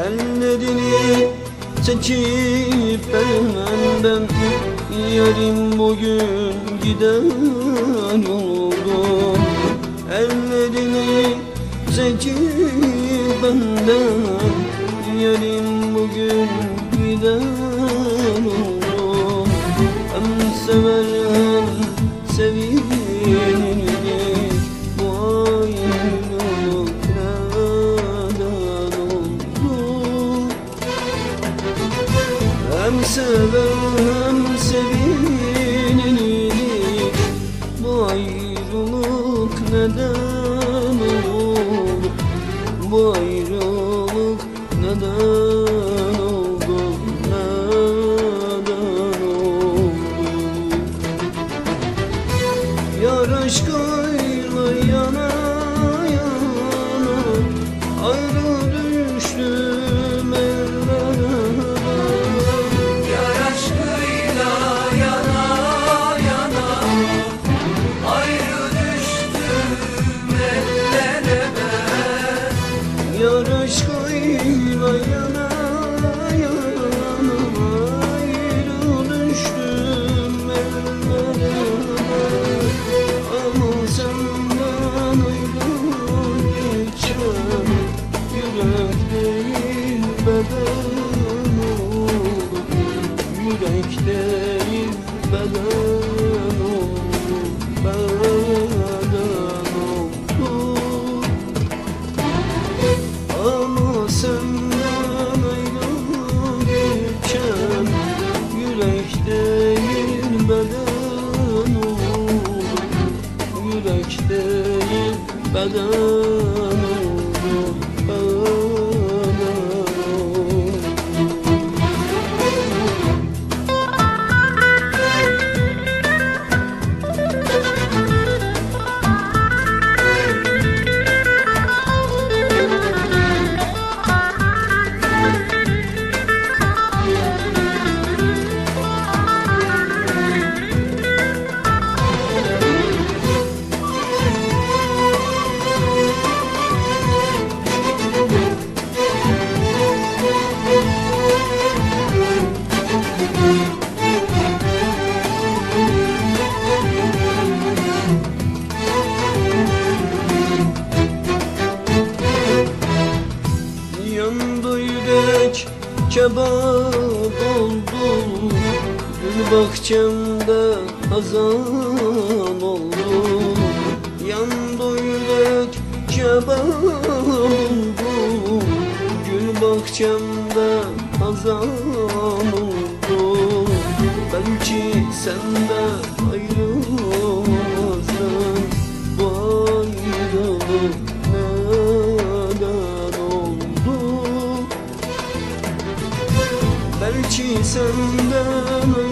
Ellerini çekip benden Yerim bugün giden oldu. Ellerini çekip benden Yerim bugün giden oldu. Hem sever hem sevip hem sever hem sevilirdi Bu ayrılık neden oldu Bu ayrılık neden oldu Neden oldu Yar aşkıyla yana yana Ayrı düştüm Yana yana kadar kebap oldu Gül bahçemde hazan oldu Yandı yürek kebap oldu Gül bahçemde hazan oldu Belki sen de ayrılmazdın Bu ayrılık Belki senden